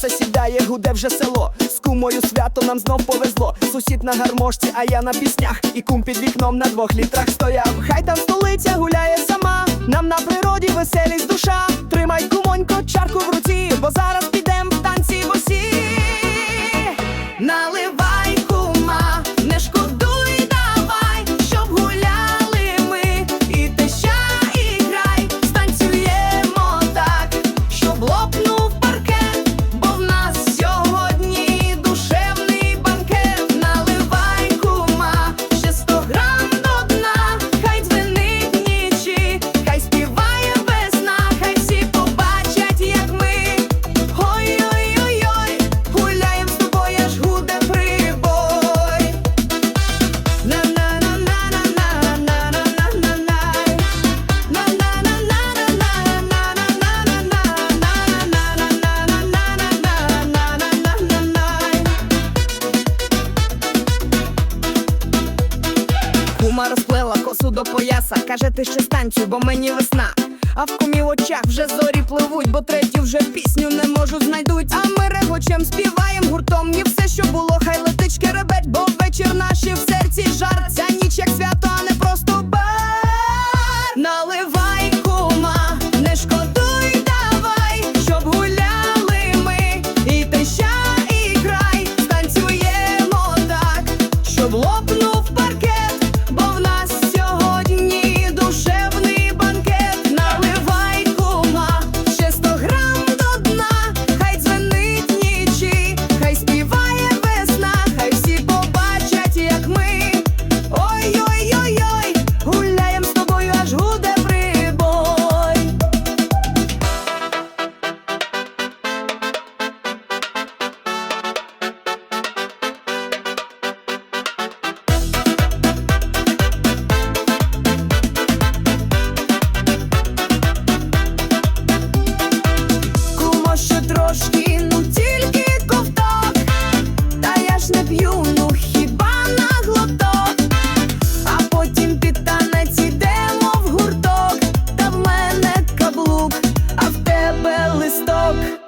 сонце сідає, гуде вже село. З кумою свято нам знов повезло. Сусід на гармошці, а я на піснях. І кум під вікном на двох літрах стояв. Хай там столиця гуляє сама. Нам на розплела косу до пояса. Каже, ти ще станцюй, бо мені весна. А в кумі очах вже зорі пливуть, бо треті вже пісню не можу знайдуть. А ми регочем співаєм гуртом, і все, що було, хай летить шкеребеть, бо вечір наші в серці жар. Ця ніч, як свято, а не просто бар. Наливай кума, не шкодуй, давай, щоб гуляли ми. І теща, і край, танцюємо так, щоб лоб. Talk.